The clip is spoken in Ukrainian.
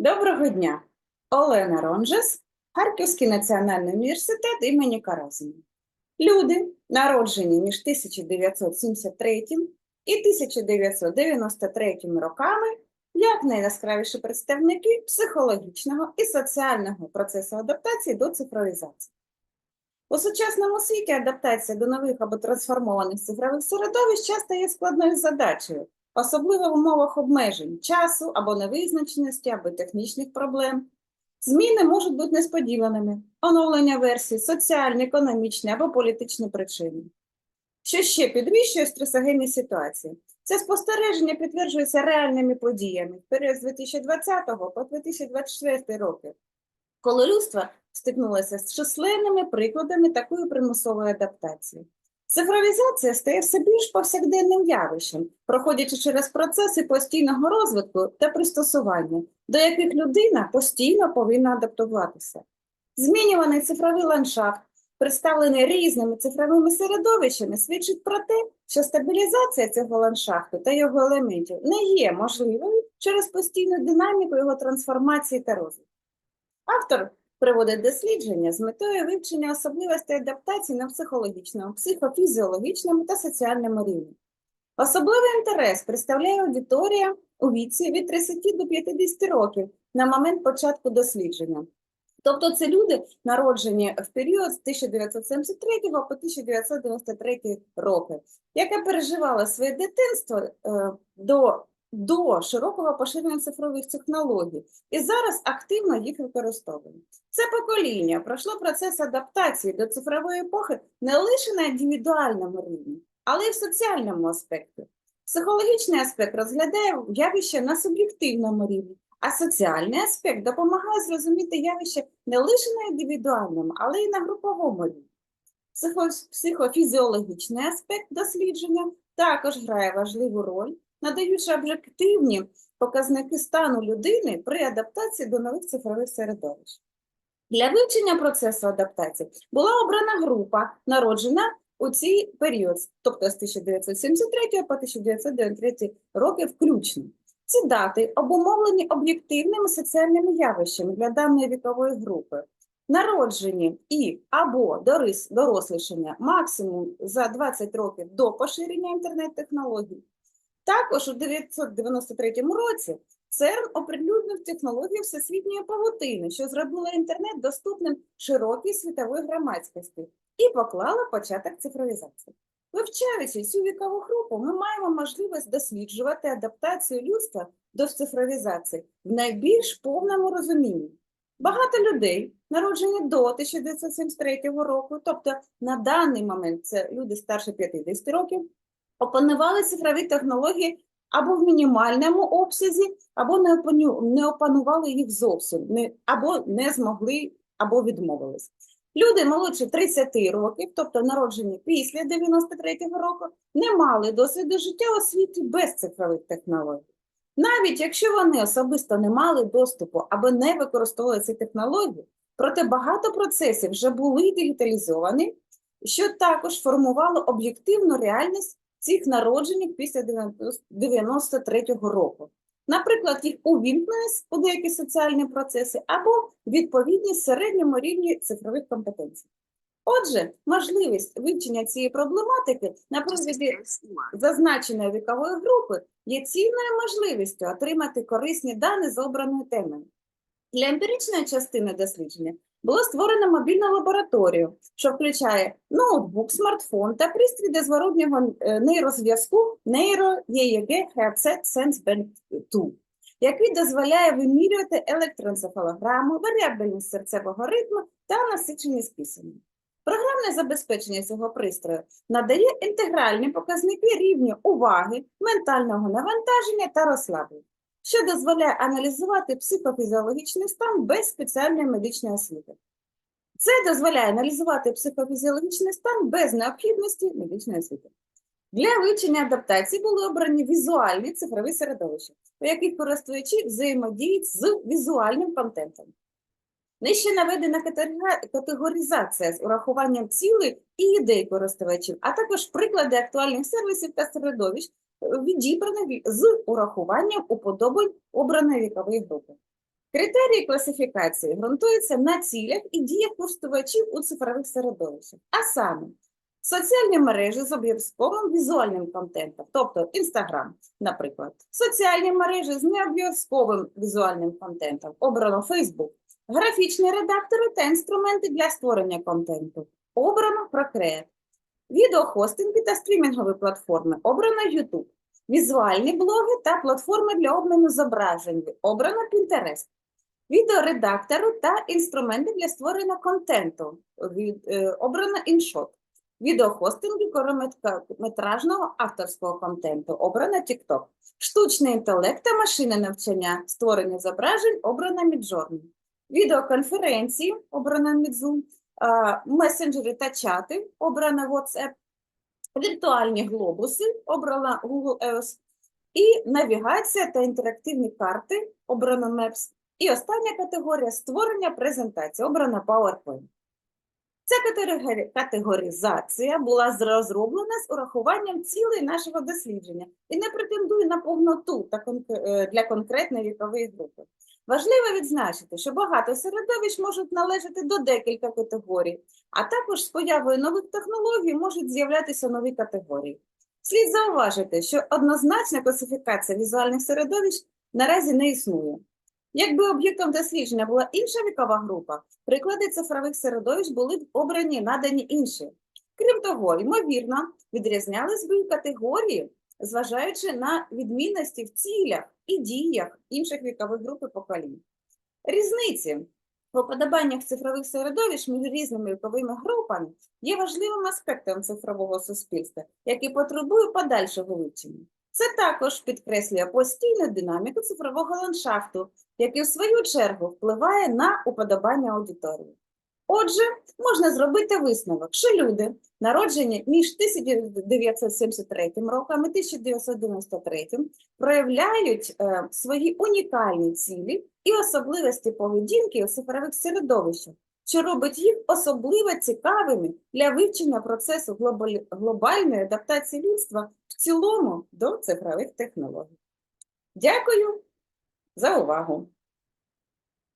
Доброго дня! Олена Ронжес, Харківський національний університет імені Каразіна. Люди, народжені між 1973 і 1993 роками, як найяскравіші представники психологічного і соціального процесу адаптації до цифровізації. У сучасному світі адаптація до нових або трансформованих цифрових середовищ часто є складною задачею, особливо в умовах обмежень часу або невизначеності, або технічних проблем. Зміни можуть бути несподіваними, оновлення версій, соціальні, економічні або політичні причини. Що ще підвищує стресогенні ситуації? Це спостереження підтверджується реальними подіями в період з 2020 по 2024 роки, коли людство стикнулося з численними прикладами такої примусової адаптації. Цифровізація стає все більш повсякденним явищем, проходячи через процеси постійного розвитку та пристосування, до яких людина постійно повинна адаптуватися. Змінюваний цифровий ландшафт, представлений різними цифровими середовищами, свідчить про те, що стабілізація цього ландшафту та його елементів не є можливою через постійну динаміку його трансформації та розвитку. Автор приводить дослідження з метою вивчення особливостей адаптації на психологічному, психофізіологічному та соціальному рівні. Особливий інтерес представляє аудиторія у віці від 30 до 50 років на момент початку дослідження. Тобто це люди, народжені в період з 1973 по 1993 роки, яке переживало своє дитинство е, до до широкого поширення цифрових технологій і зараз активно їх використовує. Це покоління пройшло процес адаптації до цифрової епохи не лише на індивідуальному рівні, але й в соціальному аспекті. Психологічний аспект розглядає явище на суб'єктивному рівні, а соціальний аспект допомагає зрозуміти явище не лише на індивідуальному, але й на груповому рівні. Психо психофізіологічний аспект дослідження також грає важливу роль надаючи об'єктивні показники стану людини при адаптації до нових цифрових середовищ. Для вивчення процесу адаптації була обрана група, народжена у цей період, тобто з 1973 по 1993 роки включно. Ці дати обумовлені об'єктивними соціальними явищами для даної вікової групи. Народжені і або дорослішання максимум за 20 років до поширення інтернет-технологій, також у 1993 році ЦЕРН оприлюднив технологію всесвітньої павутини, що зробила інтернет доступним широкій світової громадськості і поклала початок цифровізації. Вивчаючи цю вікову групу, ми маємо можливість досліджувати адаптацію людства до цифровізації в найбільш повному розумінні. Багато людей, народжені до 1973 року, тобто на даний момент це люди старше 50 років, опанували цифрові технології або в мінімальному обсязі, або не опанували їх зовсім, або не змогли, або відмовились. Люди молодші 30 років, тобто народжені після 93-го року, не мали досвіду життя у світі без цифрових технологій. Навіть якщо вони особисто не мали доступу або не використовували ці технології, проте багато процесів вже були дигіталізовані, що також формувало об'єктивну реальність цих народжених після 93-го року. Наприклад, їх увімкненість у деякі соціальні процеси або відповідність середньому рівні цифрових компетенцій. Отже, можливість вивчення цієї проблематики на прикладі зазначеної вікової групи є цінною можливістю отримати корисні дані з обраною темою. Для емпіричної частини дослідження було створено мобільну лабораторію, що включає ноутбук, смартфон та пристрій для зворотнього е, нейрозв'язку Neuro EEG Headset SenseBand 2, який дозволяє вимірювати електроенцефалограму, варіабельність серцевого ритму та насиченість киснем. Програмне забезпечення цього пристрою надає інтегральні показники рівню уваги, ментального навантаження та розслаблення що дозволяє аналізувати психофізіологічний стан без спеціальної медичної освіти. Це дозволяє аналізувати психофізіологічний стан без необхідності медичної освіти. Для вивчення адаптації були обрані візуальні цифрові середовища, у яких користувачі взаємодіють з візуальним контентом. Нижче наведена категоризація з урахуванням цілей і ідей користувачів, а також приклади актуальних сервісів та середовищ, відібраних з урахуванням уподобань обраної вікової групи. Критерії класифікації ґрунтуються на цілях і діях користувачів у цифрових середовищах, а саме соціальні мережі з обов'язковим візуальним контентом, тобто Інстаграм, наприклад, соціальні мережі з необов'язковим візуальним контентом, обрано Facebook, графічні редактори та інструменти для створення контенту, обрано Procreate, відеохостинги та стрімінгові платформи, обрано YouTube, візуальні блоги та платформи для обміну зображень, обрано Pinterest, відеоредактору та інструменти для створення контенту, від, е, обрано InShot, відеохостинги короткометражного авторського контенту, обрано TikTok, штучний інтелект та машини навчання, створення зображень, обрано Midjourney, відеоконференції, обрано Midzoom, месенджери та чати, обрано WhatsApp, віртуальні глобуси, обрана Google Earth, і навігація та інтерактивні карти, обрано Maps, і остання категорія створення презентації, обрана PowerPoint. Ця категоризація була розроблена з урахуванням цілей нашого дослідження і не претендує на повноту е, для конкретної вікової групи. Важливо відзначити, що багато середовищ можуть належати до декілька категорій, а також з появою нових технологій можуть з'являтися нові категорії. Слід зауважити, що однозначна класифікація візуальних середовищ наразі не існує. Якби об'єктом дослідження була інша вікова група, приклади цифрових середовищ були б обрані надані інші. Крім того, ймовірно, відрізнялись би категорії, зважаючи на відмінності в цілях і діях інших вікових груп і поколінь. Різниці в уподобаннях цифрових середовищ між різними віковими групами є важливим аспектом цифрового суспільства, який потребує подальшого вивчення. Це також підкреслює постійну динаміку цифрового ландшафту, який в свою чергу впливає на уподобання аудиторії. Отже, можна зробити висновок, що люди, народжені між 1973 роком і 1993, проявляють е, свої унікальні цілі і особливості поведінки у цифрових середовищах, що робить їх особливо цікавими для вивчення процесу глобалі- глобальної адаптації людства в цілому до цифрових технологій. Дякую за увагу!